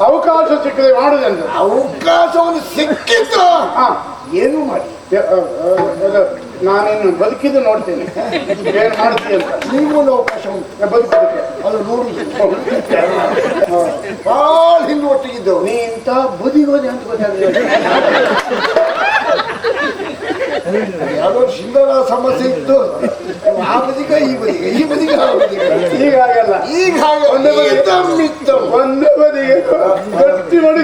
ಅವಕಾಶ ಸಿಕ್ಕದೆ ಮಾಡುದಂತ ಅವಕಾಶವನ್ನು ಸಿಕ್ಕಿದ್ದ ಹಾ. ಏನು ಮಾಡಿ? ನಾನೇನು ಬದುಕಿದ್ದು ನೋಡ್ತೇನೆ. ಏನು ಮಾಡ್ತೀನಿ ಅಂತ. ನೀವು ಒಂದು ಅವಕಾಶ ಉಂಟು. ಬದುಕೋದಕ್ಕೆ ಅದು ನೋಡಿ ಭಾಳ ಹಿಂದೆ. ಒಟ್ಟಿಗಿದ್ದವು. ನೀ ಇಂಥ ಬುದಿಗೋದೆ ಅಂತ ಗೊತ್ತಾಗಲಿಲ್ಲ ಯಾವುದೋ ಸುಂದರ ಸಮಸ್ಯೆ ಇತ್ತು. ಆ ಬದಿಗೆ ಈ ಬದಿಗೆ ಈ ಬದಿಗೆ ಆ ಬದಿಗೆ. ಈಗ ಆಗಲ್ಲ ಈಗ ಹಾಗೆ ಒಂದೇ ಬದಿ. ಒಂದೇ ಬದಿಗೆ. ಗಟ್ಟಿ ಮಾಡಿ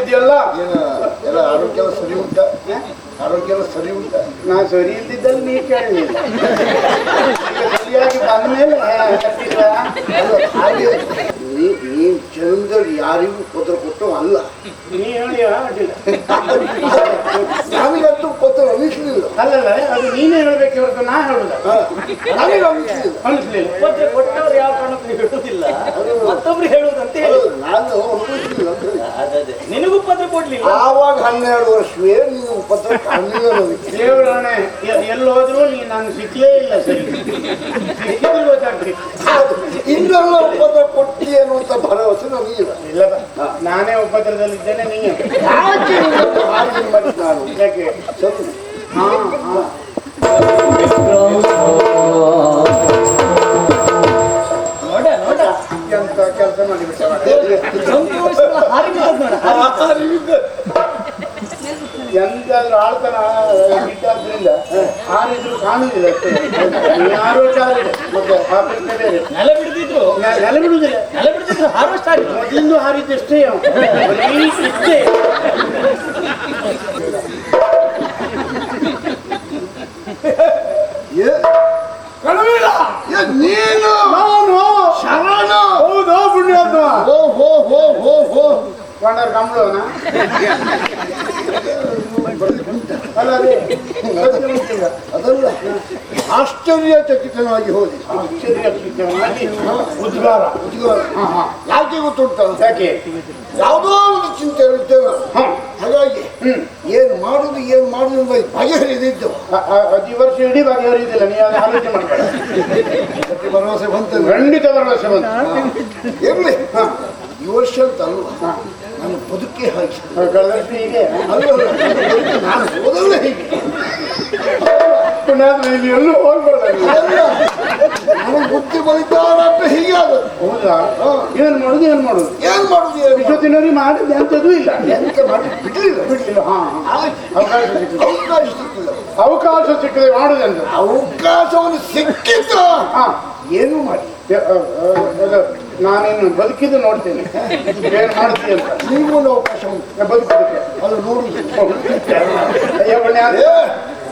ಇದೆಯಲ್ಲ? ಏನ ಎಲ್ಲ ಆರೋಗ್ಯ ಸರಿ ಉಂಟ? ಆರೋಗ್ಯ ಸರಿ ಉಂಟ? ನಾ ಸರಿ ಇದ್ದಿದ್ದಲ್ಲಿ ನೀ ಕೇಳಲಿಲ್ಲ ಸರಿಯಾಗಿ ಕಟ್ಟಿಲ್ಲ ಅಲ್ಲ, ಹಾಗೆ. ನೀ- ನೀನ್ ಜನ್ಮದಲ್ಲಿ ಯಾರಿಗೂ ಪತ್ರ ಕೊಟ್ಟು ಅಲ್ಲ. ನೀ ಹೇಳಿ ಅಡ್ಡಿಲ್ಲ. ನಮಗಂತೂ ಪತ್ರ ಅನಿಸ್ಲಿಲ್ಲ. ಅಲ್ಲಲ್ಲ ಅದು ನೀನೇ ಹೇಳ್ಬೇಕು ಹೊರತು ನಾ ಹೇಳುದ ನಮಗೆ ಅನಿಸ್ಲಿಲ್ಲ. ಅನಿಸ್ಲಿಲ್ಲ. ಪತ್ರ ಕೊಟ್ಟವ್ರು ಯಾವ ಕಾರಣಕ್ಕೂ ಹೇಳುವುದಿಲ್ಲ ಮತ್ತೊಬ್ರು ಹೇಳುವುದಂತ ಹೇಳಿ. ಅದು ನಾನು. ಅದೇ ನಿನಗೂ ಪತ್ರ ಕೊಡ್ಲಿಲ್ಲ. ಆವಾಗ ಹನ್ನೆರಡು ವರ್ಷವೇ ನೀವು ಪತ್ರ ಕಾಣಲಿಲ್ಲ ನನಗೆ. ದೇವರಾಣೆ ಎಲ್ಲಿ ನೀ ನಾನು ಸಿಕ್ಕಲೇ ಇಲ್ಲ ಸರಿ. ಸಿಕ್ಕಿದ್ರೆ ಗೊತ್ತಾಗ್ತಿತ್ತು. ಇನ್ನೆಲ್ಲ ಪತ್ರ ಕೊಟ್ಟಿ ಅನ್ನುವಂಥ ಭರವಸೆ ನನಗಿಲ್ಲ ಇಲ್ಲ. ನಾನೇ ಉಪದ್ರದಲ್ಲಿದ್ದೇನೆ ನೀನು ನಾನು ಯಾಕೆ ಸರಿ ಹಾ ಹಾ ನೋಡ ನೋಡ ಎಂತ ಕೆಲಸ ಮಾಡಿಬಿಟ್ಟ ಸಂತೋಷ ಎಂತಾದ್ರೂ ಆಳ್ತನ ಬಿಟ್ಟಾದ್ರಿಂದ ಹಾರಿದ್ರು ಕಾಣುದಿಲ್ಲ ಅಷ್ಟೇ ನೀ ಆಗಿದೆ ಮತ್ತೆ ಪ್ರಶ್ನೆ ಬೇರೆ. ನೆಲ ಬಿಡ್ತಿದ್ರು ನೆಲ ಬಿಡುದಿಲ್ಲ ನೆಲ ಬಿಡ್ತಿದ್ರು ಹಾರ್ವೆಸ್ಟ್ ಆಗಿದೆ ಮೊದಲಿಂದ ಅವನು. ಬರೀ ಇಷ್ಟೇ. ನೀನು. ನಾನು. ಶರಣ. ಹೌದಾ ಪುಣ್ಯಾತ್ಮ. ಹೋ ಹೋ ಹೋ ಹೋ ಹೋ. ಕೊಂಡರ ಕಂಬಳವನ? ಅಲ್ಲ ಅದೇ. ಅದಲ್ಲ ಆಶ್ಚರ್ಯಚಕಿತನಾಗಿ ಹೋದೆ ಆಶ್ಚರ್ಯಚಕಿತನಾಗಿ ಉದ್ಗಾರ. ಉದ್ಗಾರ. ಯಾಕೆ ಗೊತ್ತುಂಟ? ಯಾಕೆ? ಯಾವುದೋ ಒಂದು ಚಿಂತೆ ಇರ್ತೇವೆ ಹಾಗಾಗಿ ಏನು ಮಾಡುದು ಏನು ಮಾಡುದು ಎಂಬ ಬಗೆಹರಿದಿದ್ದು. ಈ ವರ್ಷ ಇಡೀ ಬಗೆಹರಿಯುದಿಲ್ಲ ನೀವು ಅದು ಆಲೋಚನೆ ಅದಕ್ಕೆ ಭರವಸೆ ಬಂತು ಖಂಡಿತ ಭರವಸೆ ಬಂತು. ಇರಲಿ. ಈ ವರ್ಷ ಅಂತ ಅಲ್ವಾ ನನ್ನ ಬದುಕೆ ಹಾಗೆ. ಹೀಗೆ? ನಾನು ಓದಲ್ಲ ಹೀಗೆ. ಎಲ್ಲೂ ಹೋಗ್ಬೇಡ ನೀವು. ನಾನು. ಬುದ್ಧಿ ಬಲಿತಾರಂತ ಹೀಗೆ ಆಗೋದು ಹೌದಾ? ಏನ್ ಮಾಡುದು ಏನ್ ಮಾಡುದು? ಏನ್ ಮಾಡುದು ಏನು ಮಾಡುದು? ಇಷ್ಟೊತ್ತಿನವರಿಗೆ ಮಾಡಿದ್ದು ಎಂತದೂ ಇಲ್ಲ. ಎಂತ ಮಾಡಿ ಬಿಡ್ಲಿಲ್ಲ. ಬಿಡ್ಲಿಲ್ಲ ಹಾ. ಅವಕಾಶ ಸಿಕ್ಕಿದೆ. ಅವಕಾಶ ಸಿಕ್ಕಿಲ್ಲ. ಅವಕಾಶ ಸಿಕ್ಕದೆ ಮಾಡುದಂತ ಅವಕಾಶವನ್ನು ಸಿಕ್ಕಿದ್ದ ಹಾ. ಏನು ಮಾಡಿ ನಾನಿನ್ನು ಬದುಕಿದ್ದು ನೋಡ್ತೇನೆ. ಏನು ಮಾಡ್ತೀನಿ ಅಂತ. ನೀವು ಒಂದು ಅವಕಾಶ ಉಂಟು. ಬದುಕೋದಕ್ಕೆ ಅದು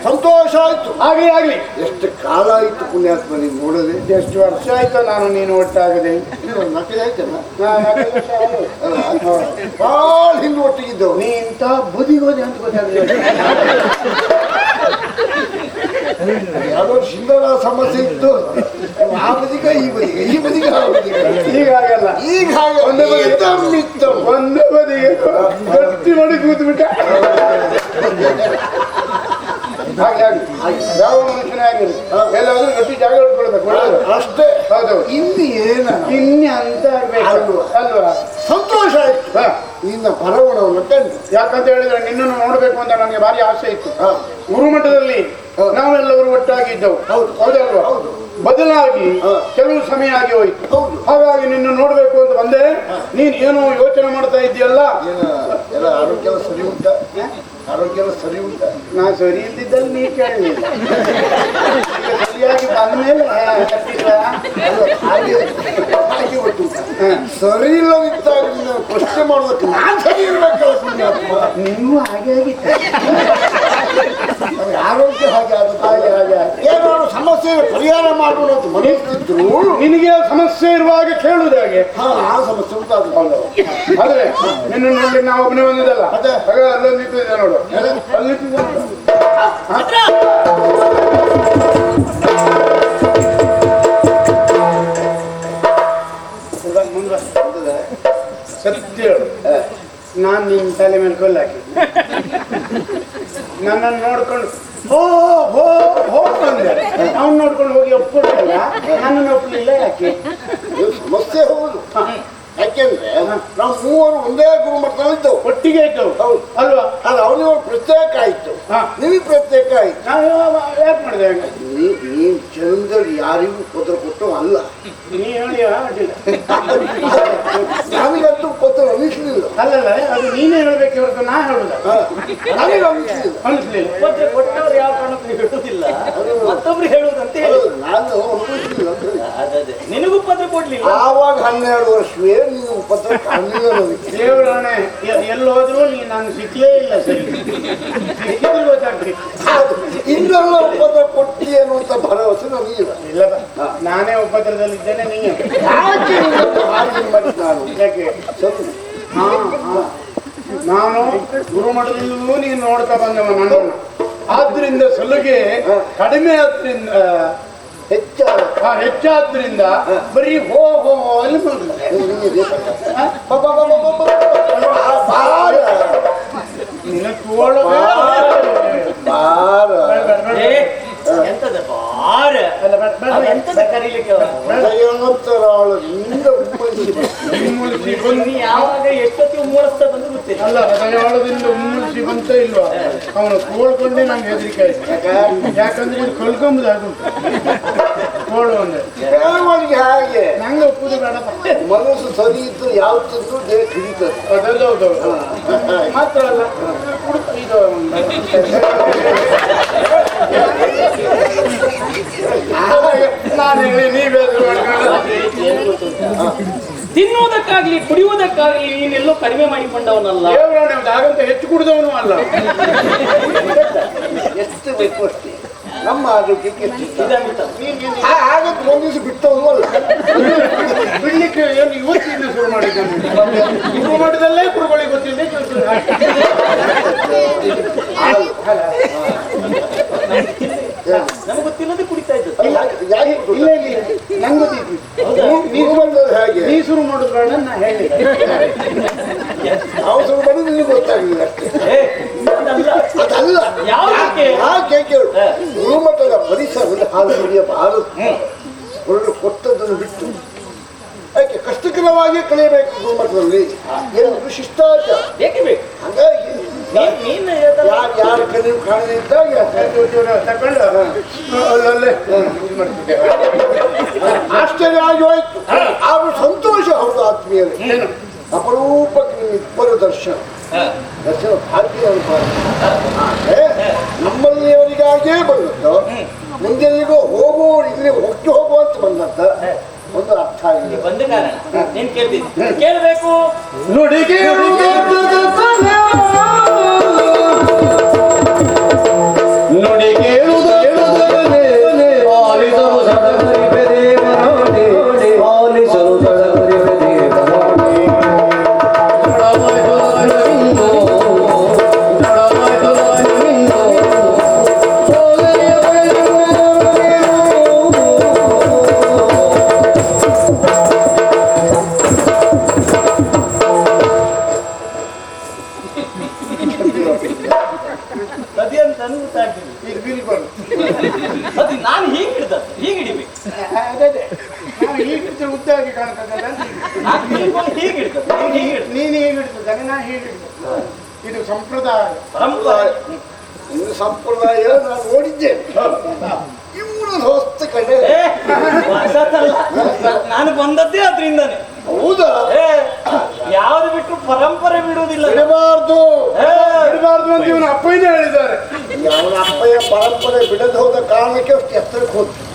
ಸಂತೋಷ ಆಯ್ತು. ಆಗಲಿ ಆಗಲಿ. ಎಷ್ಟು ಕಾಲ ಆಯ್ತು ಪುಣ್ಯಾತ್ಮ ನೀವು ನೋಡದೆ? ಎಷ್ಟು ವರ್ಷ ಆಯ್ತು ನಾನು ನೀನು ಒಟ್ಟಾಗದೆ? ನಕಲಿ ಆಯ್ತಲ್ಲ. ಭಾಳ ಹಿಂದೆ ಒಟ್ಟಿಗಿದ್ದವು. ನೀ ಇಂತ ಬುದಿಗೋದಿ ಅಂತ ಗೊತ್ತಾಗ ಯಾವ ಸುಂದರ ಸಮಸ್ಯೆ ಇತ್ತು. ಆ ಬದಿಗೆ ಈ ಬದಿಗೆ ಈ ಬದಿಗೆ ಆ ಬದಿಗೆ. ಈಗ ಹಾಗಲ್ಲ ಈಗ ಹಾಗೆ ಒಂದೇ ಬದಿಗೆ. ಗಟ್ಟಿ ಮಾಡಿ ಕೂತ್ಬಿಟ್ಟ. ಹಾಗೆ ಹಾಗೆ. ಯಾವ ಮನುಷ್ಯನೇ ಆಗಿರಲಿ. ಎಲ್ಲಾದ್ರೂ ಗಟ್ಟಿ ಜಾಗ ಹಿಡ್ಕೊಳ್ಬೇಕು ಅಷ್ಟೇ. ಹೌದು. ಇನ್ನು ಏನ? ಇನ್ನು ಅಂತ ಅಲ್ವಾ? ಸಂತೋಷ ಆಯ್ತು. ನಿನ್ನ ಬರವಣವನ್ನು ಕಂಡು. ಯಾಕಂತ ಹೇಳಿದ್ರೆ ನಿನ್ನನ್ನು ನೋಡಬೇಕು ಅಂತ ನನಗೆ ಭಾರಿ ಆಸೆ ಇತ್ತು. ಗುರುಮಠದಲ್ಲಿ ನಾವೆಲ್ಲರೂ ನಾವೆಲ್ಲರೂ ಒಟ್ಟಾಗಿದ್ದವು ಹೌದು. ಹೌದಲ್ವಾ? ಹೌದು. ಬದಲಾಗಿ ಕೆಲವು ಸಮಯ ಆಗಿ ಹೋಯ್ತು. ಹೌದು. ಹಾಗಾಗಿ ನಿನ್ನ ನೋಡ್ಬೇಕು ಅಂತ ಬಂದೆ. ನೀನ್ ಏನು ಯೋಚನೆ ಮಾಡ್ತಾ ಇದೆಯಲ್ಲ ಆರೋಗ್ಯ ಸರಿ ಉಂಟ? ಆರೋಗ್ಯ ಸರಿ ಉಂಟ? ನಾ ಸರಿ ಇದ್ದಿದ್ದಲ್ಲಿ ನೀ ಕೇಳಲಿಲ್ಲ ಸರಿಯಾಗಿ ಬಂದ್ಮೇಲೆ ಸರಿ ಇಲ್ಲದಿದ್ದಾಗ ಪ್ರಶ್ನೆ ಮಾಡ್ಬೇಕು ನಾನು ಸರಿ ಇರ್ಬೇಕಲ್ಲ ನೀವು ಹಾಗೆ ಆಗಿತ್ತು. ಆರೋಗ್ಯ ಹಾಗೆ ಅದು ಹಾಗೆ ಹಾಗೆ. ಏನಾದ್ರು ಸಮಸ್ಯೆ ಪರಿಹಾರ ಮಾಡೋಣ ಅಂತ ಮನಸ್ಸಿದ್ರು. ನಿನಗೆ ಸಮಸ್ಯೆ ಇರುವಾಗ ಕೇಳುವುದು ಹಾಗೆ. ಹಾ ಆ ಸಮಸ್ಯೆ ಉಂಟಾದ್ರು. ಆದ್ರೆ ನಿನ್ನ ನೋಡಿ ನಾವು ಒಬ್ಬನೇ ಬಂದಿದ್ದಲ್ಲ. ಅದೇ. ಆಗ ಅಲ್ಲೊಂದು ನಿಂತಿದ್ದೆ ನೋಡು. ಅಲ್ಲಿ ನಿಂತಿದ್ದೆ. ಸತ್ಯ ನಾನು ನಿನ್ನ ತಲೆ ಮೇಲೆ ಕೊಲ್ಲ ಹಾಕಿ ನನ್ನನ್ನು ನೋಡ್ಕೊಂಡು ಹೋ ಹೋ ಹೋ ಅಂದೆ. ಅವ್ನು ನೋಡ್ಕೊಂಡು ಹೋಗಿ ಒಪ್ಪಿಲ್ಲ ನನ್ನನ್ನು ಒಪ್ಪಲಿಲ್ಲ ಯಾಕೆ? ಇದು ಯಾಕೆಂದ್ರೆ ನಾವು ಮೂವರು ಒಂದೇ ಗುರುಮಠದಲ್ಲಿ ಇದ್ದವು ಒಟ್ಟಿಗೆ ಇದ್ದವು ಹೌದು. ಅಲ್ವಾ? ಅದು ಅವನಿಗೆ ಪ್ರತ್ಯೇಕ ಆಯ್ತು. ನಿಮಗೆ ಪ್ರತ್ಯೇಕ ಆಯ್ತು. ನಾನು ಯಾಕೆ ಮಾಡಿದೆ ನೀನು ಜನ್ಮದಲ್ಲಿ ಯಾರಿಗೂ ಪತ್ರ ಕೊಟ್ಟು ಅಲ್ಲ ನೀ ಹೇಳಿ ಅಡ್ಡಿಲ್ಲ ನನಗಂತೂ ಪತ್ರ ಅನಿಸ್ಲಿಲ್ಲ ಅಲ್ಲಲ್ಲ ಅದು ನೀನೇ ಹೇಳ್ಬೇಕು ಹೊರತು ನಾ ಹೇಳುದ. ನನಗೆ ಅನಿಸ್ಲಿಲ್ಲ ಅನಿಸ್ಲಿಲ್ಲ. ಉಪದ್ರ ಕೊಟ್ಟವ್ರು ಯಾವ ಕಾರಣಕ್ಕೂ ಮತ್ತೊಬ್ರು ಹೇಳುದಂತ ಹೇಳಿ. ನಾನು ಅದೇ ನಿನಗೂ ಪತ್ರ ಕೊಡ್ಲಿಲ್ಲ? ಆವಾಗ ಹನ್ನೆರಡು ವರ್ಷವೇ ನೀನು ಪತ್ರ ಕಾಣಲಿಲ್ಲ ನನಗೆ. ದೇವರಾಣೆ ಎಲ್ಲಿ ಹೋದ್ರು ನೀ ನಾನು ಸಿಕ್ಕಲೇ ಇಲ್ಲ ಸರಿ. ಸಿಕ್ಕಿದ್ರೆ ಇನ್ನೆಲ್ಲ ಉಪದ್ರ ಕೊಟ್ಟಿ ಅನ್ನುವಂಥ ಭರವಸೆ ನನಗಿಲ್ಲ ಇಲ್ಲ. ನಾನೇ ಉಪದ್ರದಲ್ಲಿದ್ದೇನೆ ನೀನು ಯಾಕೆ ಹಾಗೆ ಮಾಡಿ ನಾನು ಯಾಕೆ ಸರಿ ಹಾ ಹಾ ನಾನು ಗುರುಮಠದಲ್ಲೂ ನೀನು ನೋಡ್ತಾ ಬಂದವ ನಾನು ಆದ್ರಿಂದ ಸಲುಗೆ ಕಡಿಮೆ ಆದ್ರಿಂದ ಹೆಚ್ಚಾದ ಹೆಚ್ಚಾದ್ರಿಂದ ಬರೀ ಹೋ ಹೋ ಅಲ್ಲಿ ಬಂದ ನಿನಗೆ ಬಾ, ಬಾ, ಬಾ, ಬಾ, ಬಾ, ಬಾ. ಆ, ಬಾರ ನಿನ್ನ ತೋಳ ಬಾರ ಏ, ಎಂತದ ಬಾರ ಅಲ್ಲ, ಬೇಡ, ಬೇಡ, ಅದು ಬೇಡ. ಎಂತದ ಕರೀಲಿಕ್ಕೆ ಅಲ್ಲ ಹೃದಯಾಂತರಾಳದಿಂದ ಉಮ್ಮಳಿಸಿ ಯಾವಾಗ ಎಷ್ಟೊತ್ತಿಗೆ ಮೂಡಿಸ್ತಾ ಬಂದು ಗೊತ್ತಿಲ್ಲ ಅಲ್ಲ ಹೃದಯಾಳದಿಂದ ಉಮ್ಮಳಿಸಿ ಬಂತ ಇಲ್ವಾ ಅವನು ತೋಳ್ಕೊಂಡೆ ನಂಗೆ ಹೆದರಿಕೆ ಆಯ್ತು ಯಾಕಂದ್ರೆ ಇದು ಕಳ್ಕೊಂಬುದು ಅದು ಕೋಳು ಅಂದ್ರೆ ಹಾಗೆ ನಂಗೆ ಒಪ್ಪುದು ಬೇಡಪ್ಪ ಮನಸ್ಸು ಸರಿ ಇದ್ದು ಯಾವ ತಿಂದ್ರು ದೇಹ ಹಿಡಿತದೆ ಅದೌದೌದು ಮಾತ್ರ ಅಲ್ಲ ಇದು ನಾನು ಹೇಳಿ ನೀವೇ ತಿನ್ನುವುದಕ್ಕಾಗ್ಲಿ ಕುಡಿಯುವುದಕ್ಕಾಗ್ಲಿ ನೀನೆಲ್ಲೋ ಕಡಿಮೆ ಮಾಡಿಕೊಂಡವನಲ್ಲ. ಹಾಗಂತ ಹೆಚ್ಚು ಕುಡಿದವನು ಅಲ್ಲ. ಎಷ್ಟು ಬೇಕು ಅಷ್ಟೇ ನಮ್ಮ ಆರೋಗ್ಯಕ್ಕೆ ಹಾಗಂತ ಒಂದು ದಿವಸ ಬಿಟ್ಟವನು ಅಲ್ಲ. ಬಿಡ್ಲಿಕ್ಕೆ ಏನು ಇವತ್ತಿಂದ ಶುರು ಮಾಡಿದ್ದಾನೆ? ಶುರು ಮಾಡಿದಲ್ಲೇ ಕುರುಗಳಿಗೆ ಗೊತ್ತಿಲ್ಲದೆ ನಮ್ಗೆ ಗೊತ್ತಿಲ್ಲದೆ ಕುಡಿತಾ ಇದ್ದದ್ದು ಯಾಕೆ- ಇಲ್ಲ ಇಲ್ಲ ನಂಗೆ ಗೊತ್ತಿತ್ತು. ನೀವು- ಬಂದದ್ದು ಹೇಗೆ? ನೀ ಶುರು ಮಾಡುದು ನಾನು ಹೇಳಿ ನಾವು ಶುರು ಗೊತ್ತಾಗಲಿಲ್ಲ. ಅದಲ್ಲ. ಯಾಕೆ ಕೇಳು ಗುರುಮಠದ ಪರಿಸರದಲ್ಲಿ ಹಾಲು ಕುಡಿಯಬಾರದು ಹೊರಡು ಕೊಟ್ಟದ್ದನ್ನು ಬಿಟ್ಟು. ಯಾಕೆ? ಕಷ್ಟಕರವಾಗಿ ಕಲಿಯಬೇಕು ಗುರುಮಠದಲ್ಲಿ ಏನು ಶಿಷ್ಟಾಚಾರ. ಹಾಗಾಗಿ ನೀನ್-. ಯಾರು ಯಾರ ಕಲಿಯು ಕಾಣದೇ ಇದ್ದಾಗ ತಕೊಂಡು ಅಲ್ಲಲ್ಲೇ ಆಶ್ಚರ್ಯ ಆಗಿ ಹೋಯ್ತು. ಆದ್ರೂ ಸಂತೋಷ ಹೌದು ಆತ್ಮೀಯರೇ? ಅಪರೂಪಕ್ಕೆ ನಿಮ್ಮ ಇಬ್ಬರು ದರ್ಶನ. ದರ್ಶನ ಭಾರತೀಯ ಆದ್ರೆ ನಮ್ಮಲ್ಲಿಯವರಿಗಾಗಿಯೇ ಬಂದದ್ದು. ಮುಂದೆಲ್ಲಿಗೂ ಹೋಗುವವರು ಇಲ್ಲಿ ಹೊಟ್ಟು ಹೋಗುವಂತ ಬಂದದ್ದ. ಒಂದು ಅರ್ಥ ಆಗಿದೆ. ಕೇಳ್ಬೇಕು. ನನಗೆ ಗೊತ್ತಾಗ್ತಿಲ್ಲ ಇದು ಬೀಳ್ಬಾರ್ದು ಅದು ನಾನು ಹೀಗೆ ಹಿಡ್ದದ್ದು? ಹೀಗೆ ಹಿಡಿಬೇಕು? ಅದೇ. ನಾನು ಹೀಗಿಡ್ತೆ ಉದ್ದಾಗಿ ಕಾಣ್ತದಲ್ಲ ಅಂತ ಹೀಗೆ. ನಾನು ಹೀಗೆ ಹೀಗೆ ಹಿಡ್ದದ್ದು? ನೀನ್ ಹೀಗೆ ಹಿಡ್ದು ನೀನು ಹೇಗೆ ಹಿಡಿದ್ರೆ ನಾ ಹೇಗೆ ಹಿಡಿದು ಇದು ಸಂಪ್ರದಾಯ. ಸಂಪ್ರದಾಯ. ಇನ್ನು ಸಂಪ್ರದಾಯ ನಾನು ನೋಡಿದ್ದೇನೆ. ಇವರು ಹೊಸ್ತ ಕಡೆ. ಏ, ಹೊಸತಲ್ಲ. ನಾನು ಬಂದದ್ದೇ ಅದ್ರಿಂದಾನೆ. ಹೌದಾ? ಏ. ಯಾವ್ದು ಬಿಟ್ಟು ಪರಂಪರೆ ಬಿಡುವುದಿಲ್ಲ. ಬಿಡಬಾರ್ದು. ಬಿಡಬಾರ್ದು ಅಂತ ಇವನ ಅಪ್ಪನೇ ಹೇಳಿದ್ದಾರೆ. ಅವನ ಅಪ್ಪಯ್ಯ ಪರಂಪರೆ ಬಿಡದೆ ಹೋದ ಕಾರಣಕ್ಕೆ ಎತ್ತರಕ್ಕೆ ಹೋದ್ರು.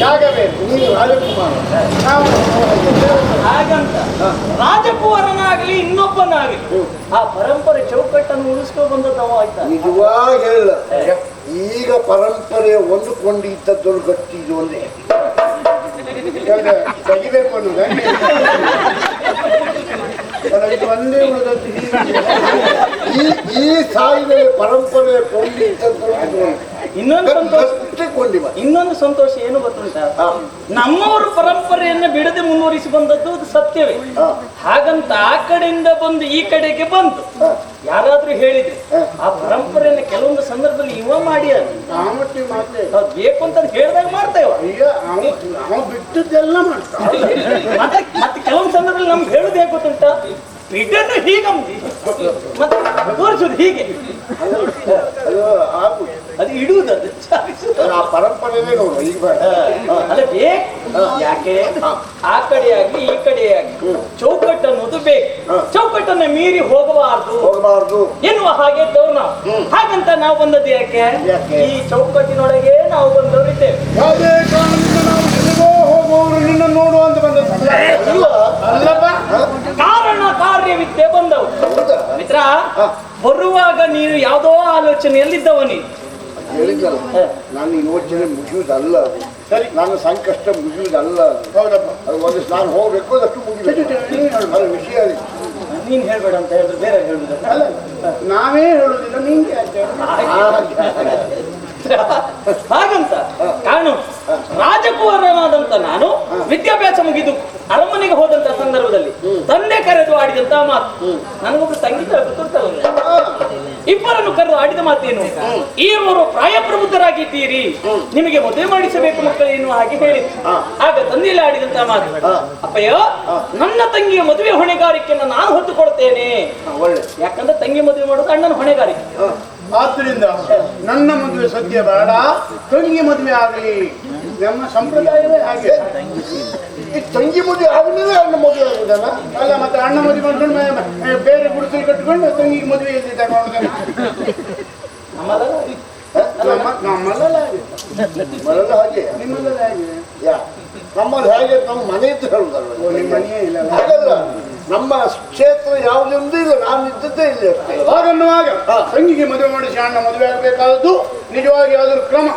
ಜಾಗ ನಾವು ಹಾಗಂತ ರಾಜಕುಮಾರನಾಗ್ಲಿ, ಇನ್ನೊಬ್ಬನಾಗ್ಲಿ. ಆ ಪರಂಪರೆ ಚೌಕಟ್ಟನ್ನು ಉಳಿಸ್ಕೊ ಬಂದದ್ದವ ಆಯ್ತಾ? ಈಗ ಪರಂಪರೆ ಹೊಂದಿಕೊಂಡು ಇದ್ದದ್ದು ಗಟ್ಟಿ ಇದು ಒಂದೇ. ತೆಗಿಬೇಕು ಅನ್ನೋದು ಒಂದೇ ಉಳಿದದ್ದು ಈ ಈ ಸಾಲಿನಲ್ಲಿ ಪರಂಪರೆ ಇನ್ನೊಂದು ಸಂತೋಷ ಇನ್ನೊಂದು ಸಂತೋಷ ಏನು ಗೊತ್ತುಂಟ? ನಮ್ಮವರು ಪರಂಪರೆಯನ್ನ ಬಿಡದೆ ಮುಂದುವರಿಸಿ ಬಂದದ್ದು ಅದು ಸತ್ಯವೇ. ಹಾಗಂತ ಆ ಕಡೆಯಿಂದ ಬಂದು ಈ ಕಡೆಗೆ ಬಂತು. ಯಾರಾದ್ರೂ ಹೇಳಿದ್ರೆ ಆ ಕೆಲವೊಂದು ಸಂದರ್ಭದಲ್ಲಿ ಇವ ಮಾಡಿ ನಾವ್ ಬೇಕು ಅಂತ ಹೇಳಿದಾಗ ಮಾಡ್ತೇವ ಅಯ್ಯ ಅವ ಬಿಟ್ಟದ್ದೆಲ್ಲ ಮತ್ತೆ ಮತ್ತೆ ಕೆಲವೊಂದು ಸಂದರ್ಭದಲ್ಲಿ ನಮ್ಗೆ ಹೇಳುದು ಹೇಗೆ ಗೊತ್ತುಂಟ ಹೀಗಂಬಿ ಮತ್ತೆ ತೋರಿಸುದು ಹೀಗೆ ಅದು ಅದು ಇಡುವುದು ಅದು ಆ ಪರಂಪರೆನೇ ನೋಡುವ ಈಗ ಬೇಡ. ಅಲ್ಲ ಬೇಕು. ಯಾಕೆ? ಆ ಕಡೆಯಾಗಿ ಈ ಕಡೆಯಾಗಿ. ಚೌಕಟ್ಟು ಅನ್ನೋದು ಬೇಕು. ಚೌಕಟ್ಟನ್ನ ಮೀರಿ ಹೋಗಬಾರದು. ಹೋಗಬಾರ್ದು. ಎನ್ನುವ ಹಾಗೆ ದೌರ್ನ ಹಾಗಂತ ನಾವು ಬಂದದ್ದು ಯಾಕೆ? ಈ ಚೌಕಟ್ಟಿನೊಳಗೆ ನಾವು ಬಂದವರು ಇದ್ದೇವೆ ಯಾವುದೇ ಕಾರಣದಿಂದ ನಾವು ಎಲ್ಲಿಗೋ ಹೋಗುವವರು ನಿನ್ನ ನೋಡು ಅಂತ ಬಂದದ್ದು. ಅಲ್ಲ. ಅಲ್ಲಪ್ಪ. ಕಾರಣ ಕಾರ್ಯವಿದ್ದೆ ಬಂದವು. ಮಿತ್ರ ಬರುವಾಗ ನೀನು ಯಾವುದೋ ಆಲೋಚನೆಯಲ್ಲಿದ್ದವ ನೀನು ಹೇಳಿದ್ದಲ್ಲ. ನಾನು ಯೋಚನೆ ಮುಗಿಯುವುದಲ್ಲ. ನಾನು ಸಂಕಷ್ಟ ಮುಗಿಯುವುದಲ್ಲ. ಅದು. ಒಂದು ನಾನು ಹೋಗ್ಬೇಕು ಅದಷ್ಟು ಮುಗಿಬೇಕು. ವಿಷಯ ನೀನು ಹೇಳ್ಬೇಡ ಅಂತ ಹೇಳಿದ್ರೆ ಬೇರೆ ಹೇಳುದಲ್ಲ ಅಲ್ಲ ನಾವೇ ಹೇಳುದಿಲ್ಲ ನಿಂಗೆ ಹಾಗಂತ ಕಾರಣ ರಾಜಕುಮಾರನಾದಂತ ನಾನು ವಿದ್ಯಾಭ್ಯಾಸ ಮುಗಿದು ಅರಮನೆಗೆ ಹೋದಂತ ಸಂದರ್ಭದಲ್ಲಿ ತಂದೆ ಕರೆದು ಆಡಿದಂತ ಮಾತು. ನನಗೊಬ್ಬರು ಸಂಗೀತ ಇಬ್ಬರನ್ನು ಕರೆದು ಆಡಿದ ಮಾತೇನು? ಈರುವರು ಪ್ರಾಯಪ್ರಬುದ್ಧರಾಗಿದ್ದೀರಿ. ನಿಮಗೆ ಮದುವೆ ಮಾಡಿಸಬೇಕು ಮಕ್ಕಳು ಏನು ಹಾಗೆ ಹೇಳಿ ಆಗ ತಂದೆಯಲ್ಲಿ ಆಡಿದಂತ ಮಾತು. ಅಪ್ಪಯ್ಯ ನನ್ನ ತಂಗಿಯ ಮದುವೆ ಹೊಣೆಗಾರಿಕೆಯನ್ನು ನಾನು ಹೊತ್ತುಕೊಳ್ತೇನೆ. ಯಾಕಂದ್ರೆ ತಂಗಿ ಮದುವೆ ಮಾಡೋದು ಅಣ್ಣನ ಹೊಣೆಗಾರಿಕೆ. ಆದ್ರಿಂದ ನನ್ನ ಮದುವೆ ಸದ್ಯ ಬೇಡ ತಂಗಿ ಮದುವೆ ಆಗಲಿ. ನಮ್ಮ ಸಂಪ್ರದಾಯವೇ ಹಾಗೆ. ಈ ತಂಗಿ ಮದುವೆ ಆದ್ಮೇಲೆ ಅಣ್ಣ ಮದುವೆ ಆಗುದಲ್ಲ ಅಲ್ಲ ಮತ್ತೆ ಅಣ್ಣ ಮದುವೆ ಮಾಡ್ಕೊಂಡು ಬೇರೆ ಗುಡಿಸಲು ಕಟ್ಕೊಂಡು ತಂಗಿಗೆ ಮದುವೆ ಇಲ್ಲಿ ಮಾಡೋದನ್ನ ನಮ್ಮಲ್ಲ ನಮ್ಮ ನಮ್ಮಲ್ಲ ಹಾಗೆ. ನಿಮ್ಮಲ್ಲ ಹಾಗೆ. ಯಾ ನಮ್ಮಲ್ಲಿ ಹಾಗೆ ನಮ್ಮ ಮನೆ ಇತ್ತು ಓ, ಹೇಳುದಲ್ಲ ನಿಮ್ಮ ಮನೆಯೇ ಇಲ್ಲ ಹಾಗಲ್ಲ. ನಮ್ಮ ಕ್ಷೇತ್ರ ಯಾವುದೊಂದು ಇಲ್ಲ ನಾನು ಇದ್ದದ್ದೇ ಇಲ್ಲ ಹಾಗನ್ನುವಾಗ ತಂಗಿಗೆ ಮದುವೆ ಮಾಡಿಸಿ ಅಣ್ಣ ಮದುವೆ ಆಗಬೇಕಾದದ್ದು ನಿಜವಾಗಿ ಯಾವ್ದಾದ್ರು ಕ್ರಮ?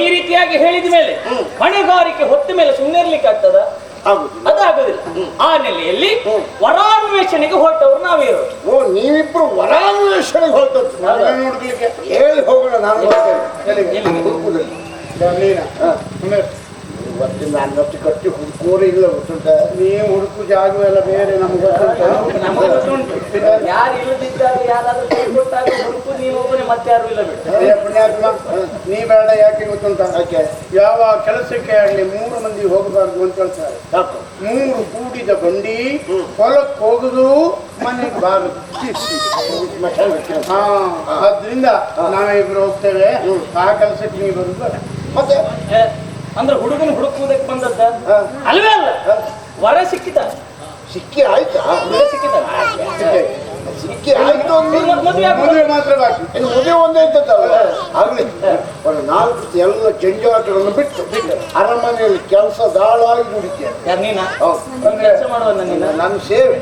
ಈ ರೀತಿಯಾಗಿ ಹೇಳಿದ ಮೇಲೆ ಹೊಣೆಗಾರಿಕೆ ಹೊತ್ತ ಮೇಲೆ ಸುಮ್ಮನೆ ಇರ್ಲಿಕ್ಕೆ ಆಗ್ತದ? ಆಗುದಿಲ್ಲ. ಅದಾಗುದಿಲ್ಲ. ಆ ನೆಲೆಯಲ್ಲಿ ವರಾನ್ವೇಷಣೆಗೆ ಹೊರಟವರು ನಾವೇ ಓ ನೀವಿಬ್ರು ವರಾನ್ವೇಷಣೆಗೆ ಹೊರಟದ್ದು. ನೋಡ್ಲಿಕ್ಕೆ. ಹೇಳಿ ಹೋಗೋಣ ನಾನು ಇವತ್ತಿನ ನನ್ನಷ್ಟು ಕಟ್ಟಿ ಹುಡುಕೋರು ಇಲ್ಲ ಗೊತ್ತುಂಟ ನೀವು ಹುಡುಕು ಎಲ್ಲ ಬೇರೆ ನಮ್ಗೆ ನೀ ಬೇಡ. ಯಾಕೆ ಗೊತ್ತುಂಟ? ಯಾಕೆ? ಯಾವ ಕೆಲಸಕ್ಕೆ ಆಗಲಿ ಮೂರು ಮಂದಿ ಹೋಗಬಾರ್ದು ಅಂತ ಹೇಳ್ತಾರೆ. ಮೂರು ಕೂಡಿದ ಬಂಡಿ ಹೊಲಕ್ಕೆ ಹೋಗುದು ಮನೆಗೆ ಬಾರದು. ಹಾ ಆದ್ರಿಂದ ನಾವೇ ಇಬ್ರು ಹೋಗ್ತೇವೆ. ಆ ಕೆಲಸಕ್ಕೆ ನೀವು ಬರುದು ಮತ್ತೆ ಅಂದ್ರೆ ಹುಡುಗನ ಹುಡುಕುವುದಕ್ಕೆ ಬಂದದ್ದ. ಅಲ್ವೇ ಅಲ್ಲ? ವರ ಸಿಕ್ಕಿದ? ಸಿಕ್ಕಿ ಆಯ್ತಾ? ಹುಡುಗ ಸಿಕ್ಕಿ. ಆಯ್ತು ಮದುವೆ ಮಾತ್ರ ಬಾಕಿ. ಮದುವೆ ಒಂದೇ ಇದ್ದದ್ದಲ್ಲ ಆಗ್ಲಿ. ಒಂದು ನಾಲ್ಕು ಎಲ್ಲ ಜಂಜಾಟಗಳನ್ನು ಬಿಟ್ಟು ಬಿಟ್ಟು. ಅರಮನೆಯಲ್ಲಿ ಕೆಲಸ ದಾಳಾಗಿ ದುಡಿತೇನೆ ನೀನ. ಕೆಲಸ ನೀನ? ನನ್ನ ಸೇವೆ.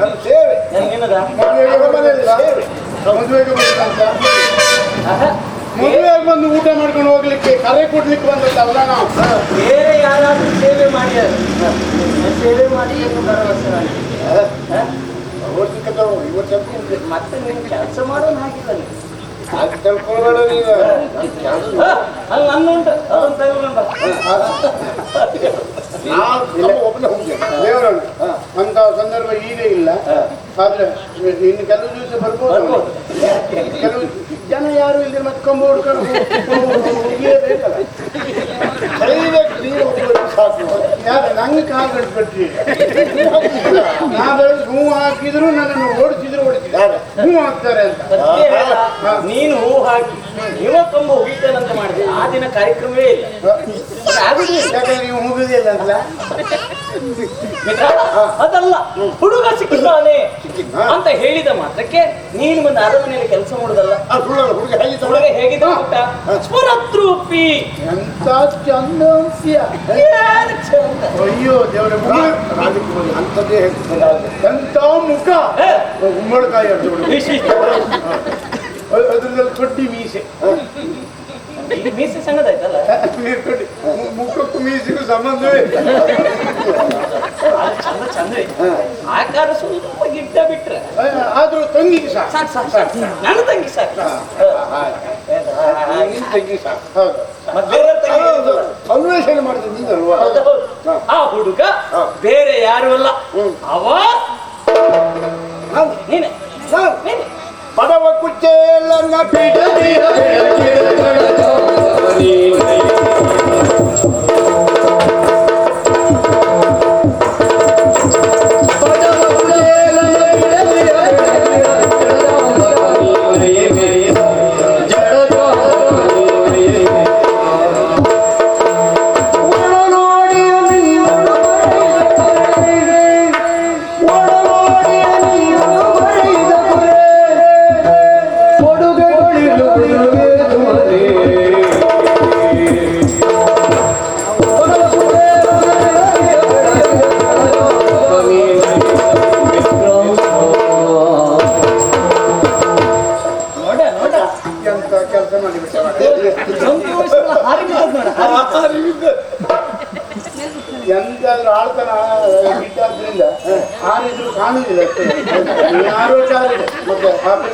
ನನ್ನ ಸೇವೆ. ನಿನ್ನದ? ಅರಮನೆಯಲ್ಲಿ ಸೇವೆ. ಮದುವೆಗೆ ಆಹಾ. ಮದುವೆಗೆ ಬಂದು ಊಟ ಮಾಡ್ಕೊಂಡು ಹೋಗ್ಲಿಕ್ಕೆ ಕರೆ ಕೊಡ್ಲಿಕ್ಕೆ ಬಂದದ್ದಲ್ಲ ನಾವು. ಬೇರೆ ಯಾರಾದ್ರೂ ಸೇವೆ ಮಾಡಿ ಸೇವೆ ಮಾಡಿ ಏನು ಭರವಸೆ? ಅವತ್ತಿಗೆ ಇವತ್ತು ಮತ್ತೆ ನೀನು ಕೆಲಸ ಮಾಡೋನ್ ಹಾಗಿಲ್ಲ ಉಂಟು ಅಂತ ಸಂದರ್ಭ ಈಗ ಇಲ್ಲ ಆದ್ರೆ ಇನ್ನು ಕೆಲವು ದಿವಸ ಬರ್ಬೋದು. ಕೆಲವು ಜನ ಯಾರು ಇಲ್ಲದೆ ಮತ್ತೆ ಕಂಬ ಬೇಕಲ್ಲ ಒಬ್ಬರು ಸಾಕು ಯಾರು ನಂಗೆ ಕಾಲು ಕಟ್ಬಿಟ್ರಿ ನಾ ಬೆಳೆದು ಹೂ ಹಾಕಿದ್ರು ನನ್ನನ್ನು ಓಡಿಸಿದ್ರು ಓಡಿಸಿದ್ರು? ಹೂ ಹಾಕ್ತಾರೆ ಅಂತ. ನೀನು ಹೂ ಹಾಕಿ. ಇವತ್ತೊಂದು ಅಂತ ಮಾಡಿದೆ. ಆ ದಿನ ಕಾರ್ಯಕ್ರಮವೇ ಇಲ್ಲ. ಯಾಕಂದ್ರೆ ನೀವು ಹೋಗುದಿಲ್ಲ ಅಂತಲ್ಲ ಅದಲ್ಲ. ಹುಡುಗ ಸಿಕ್ಕಿದ್ದಾನೆ ಅಂತ ಹೇಳಿದ ಮಾತ್ರಕ್ಕೆ ನೀನು ಬಂದು ಅರಮನೆಯಲ್ಲಿ ಕೆಲಸ ಮಾಡುದಲ್ಲ? ಹುಡುಗ ಹೇಗೆ ಹುಡುಗ ಹೇಗಿದೆ ಊಟ ಸ್ಫುರತ್ರೂಪಿ ಎಂತ ಚಂದ. ಅಯ್ಯೋ ದೇವರ ರಾಜಕುಮಾರಿ ಅಂಥದ್ದೇ ಹೇಳ್ತಿದ್ದಾರೆ. ಎಂತ ಮುಖ? ಹೇ, ಅಂತ ವಿಶಿಷ್ಟ. ಅದ್ರಲ್ಲಿ ಮೀಸೆ. ಮೀಸೆ ಸಣ್ಣದಾಯ್ತಲ್ಲ? ಮುಖಕ್ಕೂ ಮೀಸೆಗೂ ಸಂಬಂಧವೇ ಚಂದ ಚಂದ. ಆಕಾರ ಸ್ವಲ್ಪ ಗಿಡ್ಡ ಬಿಟ್ರೆ. ಆದ್ರೂ ತಂಗಿಗೆ ಸಾಕು. ಸಾಕು ಸಾಕು ನನ್ನ ತಂಗಿ ಸಾಕು. ತಂಗಿ ಸಾಕು. ಹೌದು. ಅನ್ವೇಷಣೆ ಮಾಡಿದ ನೀನಲ್ವಾ? ಹೌದು, ಹೌದು. ಆ ಹುಡುಗ ಬೇರೆ ಯಾರು ಅಲ್ಲ. ಅವ ನಾನು ನೀನೆ. ನಾನು ನೀನೆ.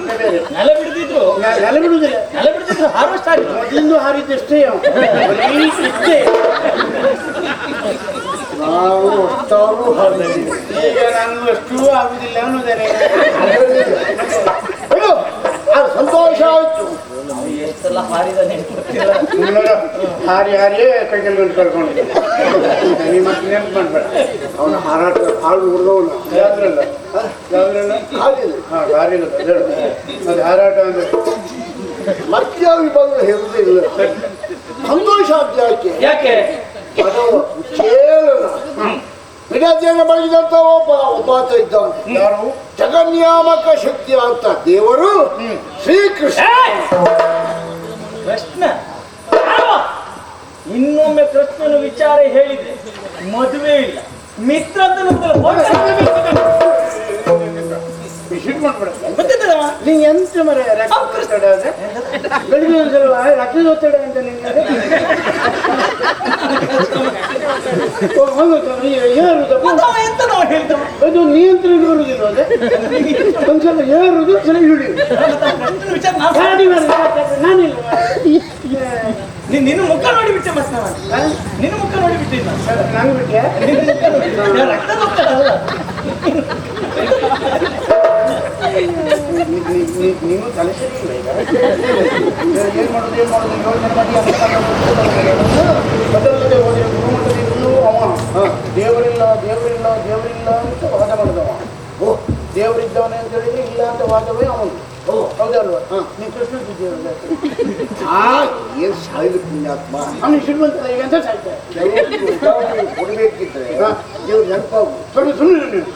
ನೆಲ ಬಿಡ್ತಿದ್ರು ನೆಲ ಬಿಡುದಿಲ್ಲ. ನೆಲ ಬಿಡ್ತಿದ್ರು ಮೊದಲಿಂದ ಹಾರಿದ್ದಷ್ಟೇ ಬರೀ ಇಷ್ಟೇ. ನಾವು ಈಗ ನಾನು ಅಷ್ಟೂ ಆಗುದಿಲ್ಲ ಅನ್ನೋದೇನೆ. ಬಿಡು ಅದು ಸಂತೋಷ ಆಯ್ತು. ಹಾರಿದ ನೋಡು, ಹಾರಿ ಹಾರಿಯೇ ಕೈಗೆಲ್ಲ ಕಳ್ಕೊಂಡಿದ್ದೆ. ನಿಮ್ಮ ಮತ್ತೆ ನೆನ್ಪು ಮಾಡ್ಬೇಡ. ಅವನ ಹಾರಾಟ ಹಾಳು ಉಳಿದವನ ಯಾವ್ದ್ರಲ್ಲ ಯಾವ್ದ್ರಲ್ಲ ಹಾಡಿದೆ ಹಾ ದಾರಿ ಇಲ್ಲ ಹೇಳು. ಅದು ಹಾರಾಟ ಅಂದ್ರೆ? ಮತ್ತೆ ವಿಭಾಗ ಹೇಳುದೇ ಇಲ್ಲ. ಸಂತೋಷ ಆಯ್ತು ಯಾಕೆ? ಯಾಕೆ? ಪದವ ಕುಚೇಲನ ಬಿಡದಿಯನ್ನು ಬಳಗಿದಂತ ಒಬ್ಬ ಒಬ್ಬಾತ ಇದ್ದಾನೆ. ಯಾರು? ಜಗನ್ಯಾಮಕ ಶಕ್ತಿ ಅಂತ ದೇವರು ಶ್ರೀಕೃಷ್ಣ! ಯಾರವ? ಇನ್ನೊಮ್ಮೆ ಕೃಷ್ಣನ ವಿಚಾರ ಹೇಳಿದೆ ಮದುವೆ ಇಲ್ಲ. ಮಿತ್ರ ಅಂತ ಮಾಡ್ಬೇಡ. ನೀ ಎಂತ ಮರ ರಕ್ತ ಒತ್ತಡ ಅದೇ ಬೆಳಿಗ್ಗೆ ಒಂದ್ಸಲ ರಕ್ತದ ಒತ್ತಡ ಅಂತ ನಿಂಗೆ ಏರುದಪ್ಪ ಮತ್ತೆ ಅವ ಎಂತ ನಾವು ಹೇಳ್ತವ? ಅದು ನಿಯಂತ್ರಣ ಬರುದಿಲ್ಲ ಅದೇ. ಒಂದ್ಸಲ ಏರುದು ಸಲ ನಾನಿಲ್ಲ ನಿನ್ನ ಮುಖ ನೋಡಿ ಬಿಟ್ಟೆ ಮತ್ತೆ ನಿನ್ನ ಮುಖ ನೋಡಿ ಬಿಟ್ಟಿಲ್ಲ ನಾನು ಬಿಟ್ಟೆ? ಮುಖ ನೋಡಿ ಬಿಟ್ಟೆ. ರಕ್ತದ ಒತ್ತಡ ಅಲ್ಲ ನೀ- ನೀ- ನೀ- ನೀವು ತಲೆ ಸರಿ ಇಲ್ಲ ಈಗ ಏನ್ ಮಾಡೋದು ಏನ್ ಮಾಡೋದು ಯೋಚನೆ ಮಾಡಿ ಬದಲದೆ ಹೋದ್ರೆ ಗುರುಮಠದಿಂದಲೂ ಅವ ದೇವರಿಲ್ಲ ದೇವರಿಲ್ಲ ದೇವರಿಲ್ಲ ಅಂತ ವಾದ ಮಾಡಿದವ ಓ ದೇವರಿದ್ದವನೇ ಅಂತ ಹೇಳಿದ್ರೆ ಇಲ್ಲ ಅಂತ ವಾದವೇ ಅವನು ಓ ಹೌದಲ್ವಾ ನೀ ಕೃಷ್ಣ ದೇವರ ಆ ಏನ್ ಸಾಯಿದ ಪುಣ್ಯಾತ್ಮ ಅವನು ಶ್ರೀಮಂತ ಈಗ ಅಂತ ಸಾಯ್ತಾರೆ ಕೊಡ್ಬೇಕಿದ್ರೆ ಇವ್ರು ನೆನಪಾಗು ನೀವು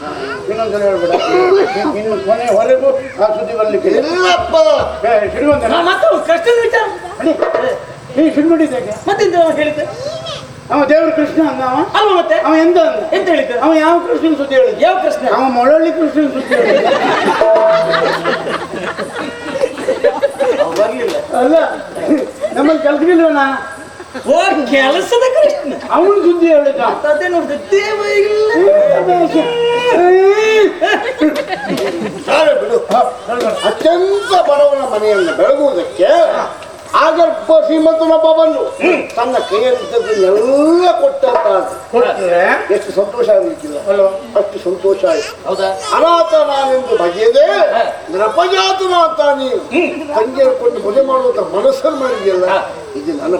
ಇನ್ನೊಂದ್ಸಲ ಹೇಳ್ಬೇಡ ನೀನ್- ಇನ್ನು ಕೊನೆವರೆಗೂ ಆ ಸುದ್ದಿ ಬರ್ಲಿಕ್ಕೆ ಎಲ್ಲಪ್ಪ ಶ್ರೀಮಂತ ಮತ್ತೆ ಅವ ಕೃಷ್ಣನ ವಿಚಾರ ನೀ ಹೇಳಿದ್ದೆ ಅವ ದೇವ್ರ ಕೃಷ್ಣ ಅಂದ ಅವ. ಅಲ್ವಾ ಮತ್ತೆ? ಅವ ಎಂತ ಅಂದ? ಎಂತ ಹೇಳಿದ್ದ? ಅವ ಯಾವ ಕೃಷ್ಣನ ಸುದ್ದಿ ಹೇಳಿದ ಯಾವ ಕೃಷ್ಣ? ಅವ ಮೊಳಲಿ ಕೃಷ್ಣನ ಸುದ್ದಿ ಹೇಳಿದ ಅಲ್ಲ ನಮ್ಮಲ್ಲಿ ಕೆಲ್ಸಗಿಲ್ವನ ಓ ಕೆಲಸದ ಕೃಷ್ಣ. ಅವನ ಸುದ್ದಿ ಹೇಳಿದ ಅದೇ ನೋಡಿದೆ ದೇವ ಇಲ್ಲ. ಸಾರೆ ಬಿಡು. ಅತ್ಯಂತ ಬಡವನ ಮನೆಯನ್ನು ಬೆಳಗುವುದಕ್ಕೆ ಆಗರ್ಭ ಶ್ರೀಮಂತನ ಬಂದು. ತನ್ನ ಕೈಯಲ್ಲಿದ್ದದನ್ನೆಲ್ಲ ಕೊಟ್ಟಂತ ಎಷ್ಟು ಸಂತೋಷ ಆಗಲಿಕ್ಕಿಲ್ಲ. ಅಷ್ಟು ಸಂತೋಷ ಆಯ್ತು. ಅನಾಥ ನಾನೆಂದು ಬಗೆಯದೆ ನಿರಪಜಾತನ ಅಂತ ನೀನು ತಂಗಿಯರು ಕೊಟ್ಟು ಮದುವೆ ಮಾಡುವಂತ ಮನಸ್ಸನ್ನು ಮಾಡಿದೆಯಲ್ಲ. ಇದು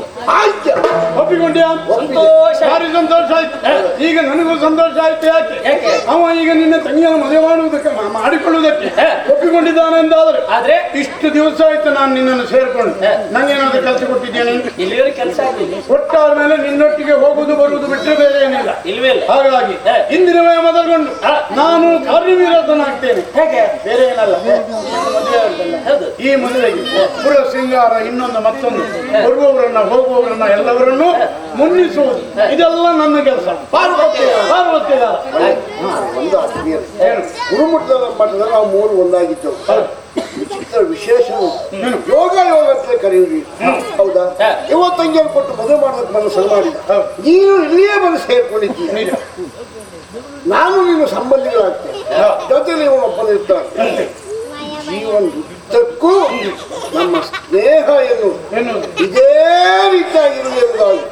ಒಪ್ಪಿಕೊಂಡ್ಯಾ? ಸಂತೋಷ ಭಾರಿ ಸಂತೋಷ ಆಯ್ತು. ಈಗ ನನಗೂ ಸಂತೋಷ ಆಯ್ತು ಯಾಕೆ? ಯಾಕೆ? ಅವ ಈಗ ನಿನ್ನ ತಂಗಿಯನ್ನು ಮದುವೆ ಮಾಡುವುದಕ್ಕೆ ಮಾ- ಮಾಡಿಕೊಳ್ಳುವುದಕ್ಕೆ. ಒಪ್ಪಿಕೊಂಡಿದ್ದಾನೆ ಎಂದಾದ್ರೆ ಆದ್ರೆ? ಇಷ್ಟು ದಿವಸ ಆಯ್ತು ನಾನು ನಿನ್ನನ್ನು ಸೇರ್ಕೊಂಡು. ನಂಗೇನಾದ್ರೂ ಕೆಲಸ ಕೊಟ್ಟಿದ್ದೇನೆ ಇಲ್ಲಿವರೆಗೆ ಕೆಲಸ ಆಗಲಿಲ್ಲ ಒಟ್ಟಾದ ಮೇಲೆ ನಿನ್ನೊಟ್ಟಿಗೆ ಹೋಗುದು ಬರುವುದು ಬಿಟ್ಟರೆ ಬೇರೆ ಏನಿಲ್ಲ. ಇಲ್ವೇ ಇಲ್ಲ. ಹಾಗಾಗಿ ಹಿಂದಿನ ಇಂದಿನವೇ ಮೊದಲುಗೊಂಡು. ನಾನು ಕಾರ್ಯವಿರೋಧನಾಗ್ತೇನೆ ಹೇಗೆ? ಬೇರೆ ಏನಲ್ಲ. ಮದುವೆ ಆಗುತ್ತಲ್ಲ. ಹೌದು ಈ ಮದುವೆಗೆ ಪುರ ಶೃಂಗಾರ ಇನ್ನೊಂದು ಮತ್ತೊಂದು. ಬರುವವರನ್ನ ಹೋಗುವವರನ್ನ ಎಲ್ಲವರನ್ನು ಮುನ್ನಿಸುವುದು. ಇದೆಲ್ಲ ನನ್ನ ಕೆಲಸ. ಪಾರ್ವತಿ ಪಾರ್ವತಿ ಒಂದು ಗುರುಮಠದ ಮಠದ ನಾವು ಮೂರು ಒಂದಾಗಿತ್ತು. ವಿಚಿತ್ರ ವಿಶೇಷ ಯೋಗ ಯೋಗ ಅಂತ ಕರೆಯುವುದು ಹೌದಾ? ಇವತ್ತಂಗೆ ಇವತ್ತಂಗಿಯನ್ನು ಕೊಟ್ಟು ಮದುವೆ ಮಾಡೋದಕ್ಕೆ ಮನಸ್ಸು ಮಾಡಿದ ನೀನು ಇಲ್ಲಿಯೇ ಬಂದು ಸೇರ್ಕೊಂಡಿದ್ದೀನಿ ನಾನು. ನೀನು ಸಂಬಂಧಿಗಳಾಗ್ತೇನೆ. ಜೊತೆಲಿ ಇವನೊಬ್ಬನಿರ್ತಾನೆ. ಜೀವನ ಉದ್ದಕ್ಕೂ ನಮ್ಮ ಸ್ನೇಹ ಏನು? ಏನು ಇದೇ ರೀತಿಯಾಗಿರುವುದು ಎಂಬುದಾಗಿ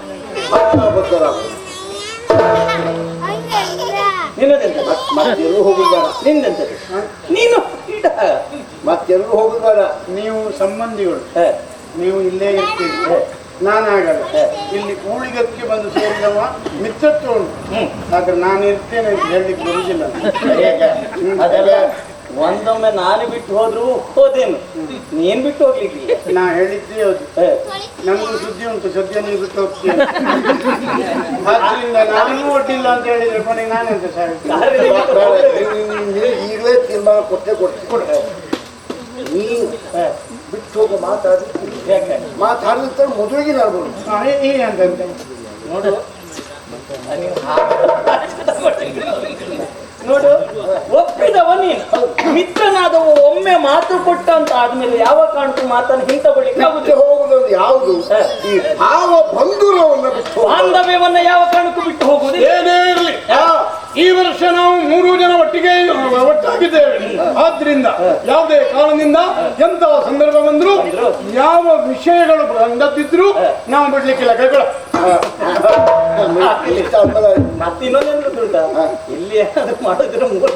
ನಿನ್ನದೆಂತ? ಮತ್ತೆಲ್ಲೂ ಹೋಗುದಾರ ನಿನ್ನಂತ ನೀನು? ಇಡ ಮತ್ತೆಲ್ಲೂ ಹೋಗುದಾರ ನೀವು ಸಂಬಂಧಿಗಳು. ನೀವು ಇಲ್ಲೇ ಇರ್ತೀರಿ. ನಾನಾಗಲ್ಲ. ಇಲ್ಲಿ ಕೂಳಿಗಕ್ಕೆ ಬಂದು ಸೇರಿದವ ಮಿತ್ರತ್ವ ಉಂಟು ಆದ್ರೆ ನಾನು ಇರ್ತೇನೆ ಅಂತ ಹೇಳಲಿಕ್ಕೆ ಬರುವುದಿಲ್ಲ. ಒಂದೊಮ್ಮೆ ನಾನು ಬಿಟ್ಟು ಹೋದ್ರು ಹೋದೇನು. ನೀನ್ ಬಿಟ್ಟು ಹೋಗ್ಲಿಕ್ಕೆ ನಾ ಹೇಳಿದ್ದೆ ಹೌದು. ನಮಗೂ ಸುದ್ದಿ ಉಂಟು ಸದ್ಯ ನೀವು ಬಿಟ್ಟು ಹೋಗ್ತೀನಿ ಆದ್ರಿಂದ ನಾನು ಒಡ್ಡಿಲ್ಲ ಅಂತ ಹೇಳಿದ್ರೆ ಕೊನೆಗೆ ನಾನೆಂತ ಸರ್ ಈಗಲೇ ತೀರ್ಮಾನ ಕೊಟ್ಟೆ ಕೊಡ್ತೀನಿ. ನೀನು ಬಿಟ್ಟು ಹೋಗಿ ಮಾತಾಡಿ. ಮಾತಾಡಿದ್ರೆ ಮದುವೆಗೆ ನಾನು ನೋಡು ಒಪ್ಪಿದವ ನೀನು ಮಿತ್ರನಾದವ ಒಮ್ಮೆ ಮಾತು ಕೊಟ್ಟ ಅಂತ ಆದ್ಮೇಲೆ ಯಾವ ಕಾಣ್ತು ಮಾತನ್ನು ಹಿಂತ ಬಿಟ್ಟು ಹೋಗುದು ಯಾವುದು? ಈ ಭಾವ ಬಂಧುರವನ್ನ ಬಿಟ್ಟು ಹೋಗುದು. ಬಾಂಧವ್ಯವನ್ನ ಯಾವ ಕಾರಣಕ್ಕೂ ಬಿಟ್ಟು ಹೋಗುದು ಏನೇ ಇರಲಿ. ಈ ವರ್ಷ ನಾವು ಮೂರು ಜನ ಒಟ್ಟಿಗೆ ಒಟ್ಟಾಗಿದ್ದೇವೆ. ಆದ್ರಿಂದ ಯಾವುದೇ ಕಾರಣದಿಂದ ಎಂತ ಸಂದರ್ಭ ಬಂದ್ರು ಯಾವ ವಿಷಯಗಳು ಬಂದದ್ದಿದ್ರು ನಾವು ಬಿಡ್ಲಿಕ್ಕಿಲ್ಲ ಕೈಗಳ. ಇನ್ನೊಂದೇನು ಗೊತ್ತುಂಟಾ ಇಲ್ಲಿ ಮಾಡಿದ್ರೆ ಮೂರು